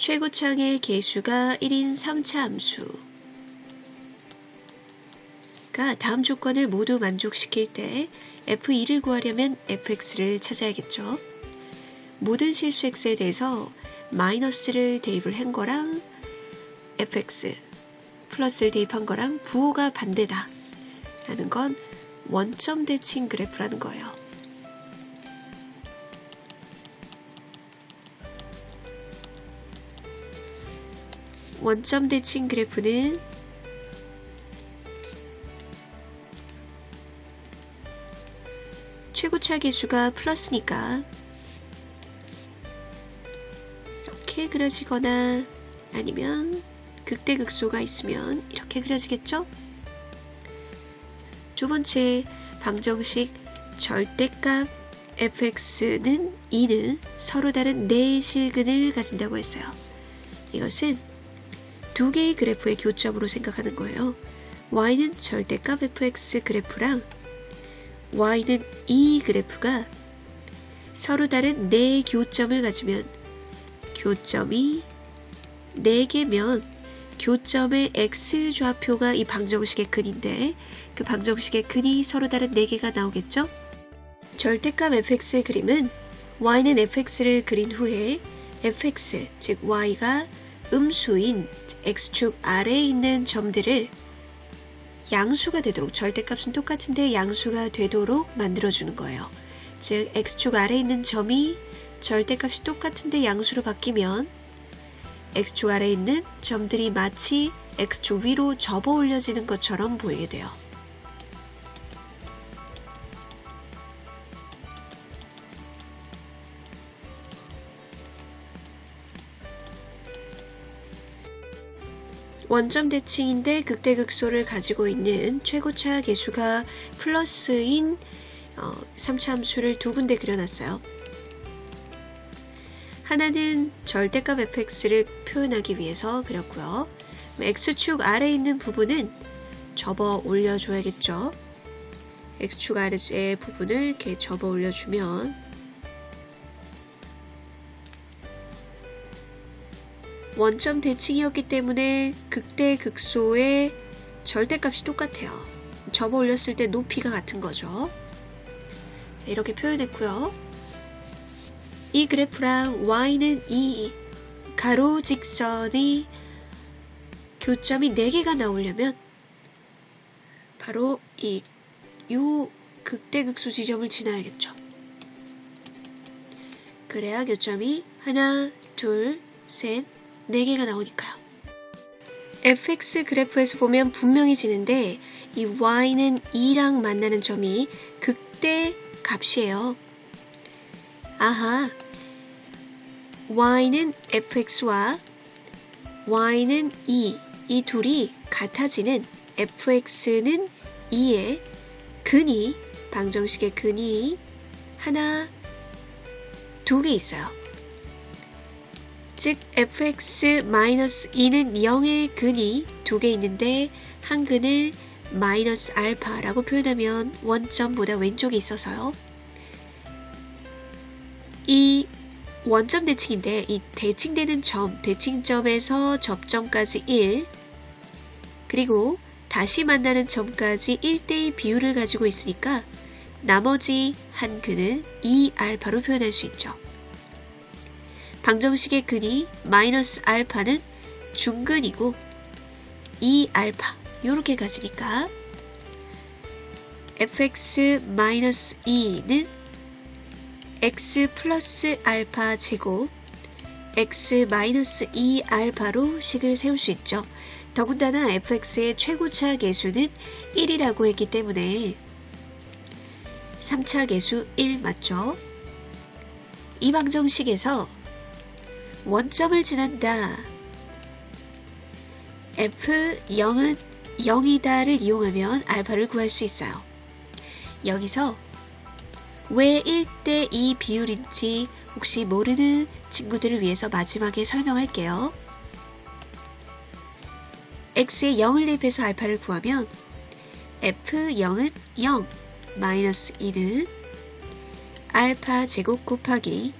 최고창의 개수가 1인 3차 함수가 다음 조건을 모두 만족시킬 때 f2를 구하려면 fx를 찾아야겠죠. 모든 실수 x에 대해서 마이너스를 대입을 한 거랑 fx 플러스를 대입한 거랑 부호가 반대다 라는 건 원점 대칭 그래프라는 거예요. 원점 대칭 그래프는 최고차 계수가 플러스니까 이렇게 그려지거나 아니면 극대극소가 있으면 이렇게 그려지겠죠? 두 번째 방정식 절대값 fx는 2는 서로 다른 내실근을 가진다고 했어요. 이것은 두 개의 그래프의 교점으로 생각하는 거예요. y는 절대값 fx 그래프랑 y는 이 그래프가 서로 다른 네 교점을 가지면 교점이 4개면 교점의 x 좌표가 이 방정식의 근인데 그 방정식의 근이 서로 다른 4개가 나오겠죠? 절대값 fx의 그림은 y는 fx를 그린 후에 fx, 즉 y가 음수인 x축 아래에 있는 점들을 양수가 되도록 절대값은 똑같은데 양수가 되도록 만들어주는 거예요. 즉 x축 아래에 있는 점이 절대값이 똑같은데 양수로 바뀌면 x축 아래에 있는 점들이 마치 x축 위로 접어 올려지는 것처럼 보이게 돼요. 원점 대칭인데 극대극소를 가지고 있는 최고차 계수가 플러스인 어, 3차 함수를 두 군데 그려놨어요. 하나는 절대값 fx를 표현하기 위해서 그렸고요. x축 아래에 있는 부분은 접어 올려줘야겠죠. x축 아래의 부분을 이렇게 접어 올려주면 원점 대칭이었기 때문에 극대 극소의 절대값이 똑같아요. 접어 올렸을 때 높이가 같은 거죠. 자, 이렇게 표현했고요. 이 그래프랑 y는 이 가로 직선이 교점이 4개가 나오려면 바로 이 요 극대극소 지점을 지나야겠죠. 그래야 교점이 하나, 둘, 셋, 4개가 나오니까요. fx 그래프에서 보면 분명히 지는데 이 y는 2랑 만나는 점이 극대 값이에요. 아하, y는 fx와 y는 2, 이 둘이 같아지는 fx는 2의 근이, 방정식의 근이 하나, 두 개 있어요. 즉 fx-2는 0의 근이 두 개 있는데 한 근을 마이너스 알파라고 표현하면 원점보다 왼쪽에 있어서요. 이 원점 대칭인데 이 대칭되는 점, 대칭점에서 접점까지 1 그리고 다시 만나는 점까지 1대2 비율을 가지고 있으니까 나머지 한 근을 2알파로 표현할 수 있죠. 방정식의 근이 마이너스 알파는 중근이고 2알파 이렇게 가지니까 fx 마이너스 2는 x 플러스 알파 제곱 x 마이너스 2 알파로 식을 세울 수 있죠. 더군다나 fx의 최고차 계수는 1이라고 했기 때문에 3차 계수 1 맞죠? 이 방정식에서 원점을 지난다. f0은 0이다를 이용하면 알파를 구할 수 있어요. 여기서 왜 1대 2 비율인지 혹시 모르는 친구들을 위해서 마지막에 설명할게요. x에 0을 대입해서 알파를 구하면 f0은 0, 마이너스 2는 알파 제곱 곱하기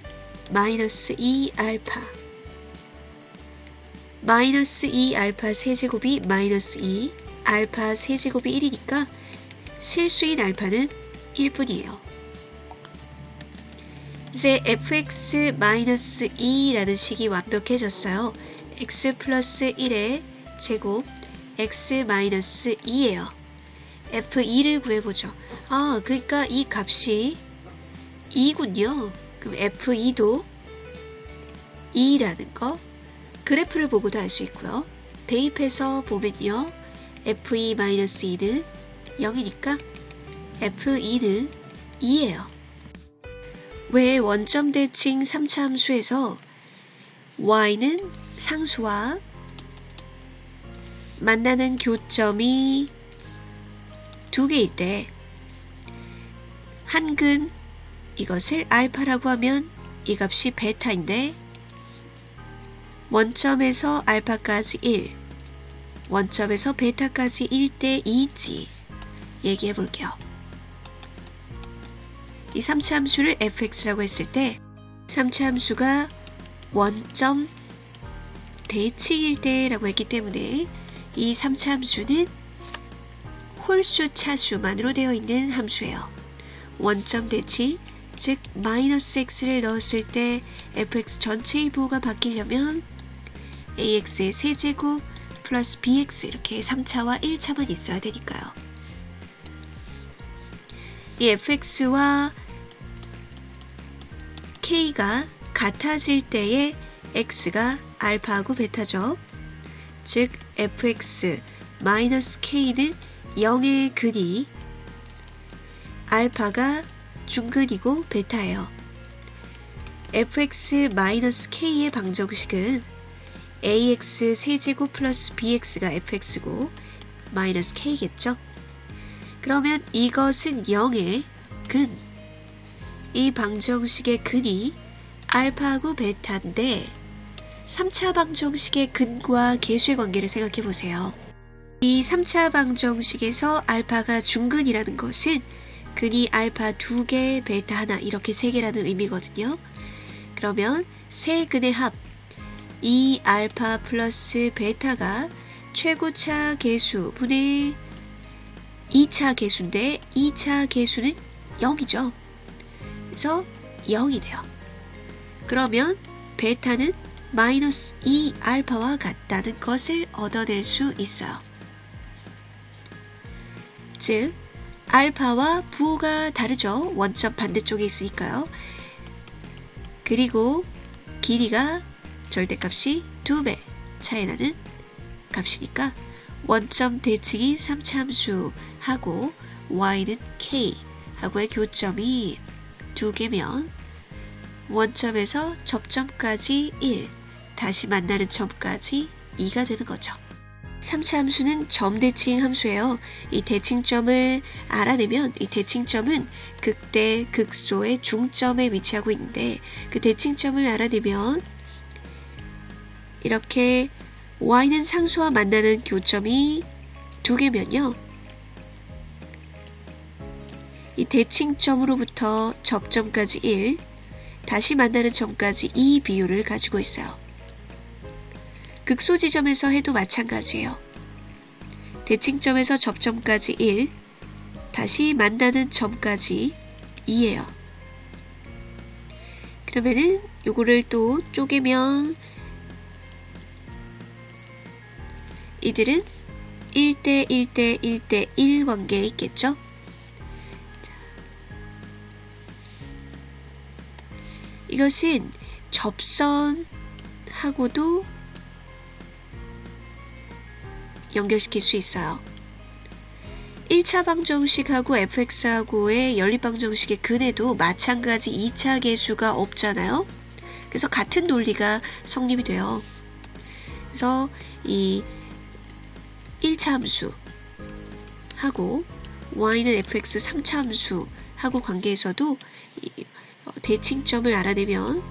마이너스 2 알파 마이너스 2 알파 세제곱이 마이너스 2 알파 세제곱이 1이니까 실수인 알파는 1뿐이에요. 이제 fx 마이너스 2라는 식이 완벽해졌어요. x 플러스 1의 제곱 x 마이너스 2예요. f2를 구해보죠. 아, 그러니까 이 값이 2군요. 그럼 f2도 2라는 거 그래프를 보고도 알 수 있고요. 대입해서 보면요. f2-2는 0이니까 f2는 2예요. 왜 원점 대칭 3차 함수에서 y는 상수와 만나는 교점이 두 개일 때 한근 이것을 알파라고 하면 이 값이 베타인데 원점에서 알파까지 1, 원점에서 베타까지 1대 2인지 얘기해 볼게요. 이 3차 함수를 fx라고 했을 때 3차 함수가 원점 대칭일 때라고 했기 때문에 이 3차 함수는 홀수 차수만으로 되어 있는 함수예요. 원점 대칭, 즉 마이너스 x를 넣었을 때 fx 전체의 부호가 바뀌려면 ax의 세제곱 플러스 bx 이렇게 3차와 1차만 있어야 되니까요. 이 fx와 k가 같아질 때의 x가 알파하고 베타죠. 즉 fx 마이너스 k는 0의 근이 알파가 중근이고 베타예요. fx 마이너스 k의 방정식은 ax 세제곱 플러스 bx가 fx고 마이너스 k겠죠. 그러면 이것은 0의 근. 이 방정식의 근이 알파하고 베타인데 3차 방정식의 근과 계수의 관계를 생각해 보세요. 이 3차 방정식에서 알파가 중근이라는 것은 근이 알파 2개, 베타 하나 이렇게 3개라는 의미거든요. 그러면 세 근의 합, 이 알파 플러스 베타가 최고차 계수 분의 2차 계수인데 2차 계수는 0이죠. 그래서 0이 돼요. 그러면 베타는 마이너스 2 알파와 같다는 것을 얻어낼 수 있어요. 즉, 알파와 부호가 다르죠. 원점 반대쪽에 있으니까요. 그리고 길이가 절대값이 2배 차이 나는 값이니까 원점 대칭이 3차 함수하고 y는 k 하고의 교점이 두 개면 원점에서 접점까지 1, 다시 만나는 점까지 2가 되는 거죠. 3차 함수는 점 대칭 함수예요. 이 대칭점을 알아내면 이 대칭점은 극대, 극소의 중점에 위치하고 있는데 그 대칭점을 알아내면 이렇게 y는 상수와 만나는 교점이 두 개면요. 이 대칭점으로부터 접점까지 1, 다시 만나는 점까지 2 비율을 가지고 있어요. 극소 지점에서 해도 마찬가지예요. 대칭점에서 접점까지 1, 다시 만나는 점까지 2예요. 그러면은 요거를 또 쪼개면 이들은 1대 1대 1대 1 관계에 있겠죠? 이것은 접선하고도 연결시킬 수 있어요. 1차 방정식하고 fx하고의 연립방정식의 근에도 마찬가지 2차 계수가 없잖아요. 그래서 같은 논리가 성립이 돼요. 그래서 이 1차 함수 하고 y는 fx 3차 함수 하고 관계에서도 어, 대칭점을 알아내면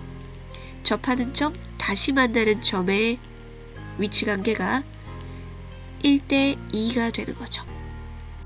접하는 점, 다시 만나는 점의 위치 관계가 1대 2가 되는 거죠.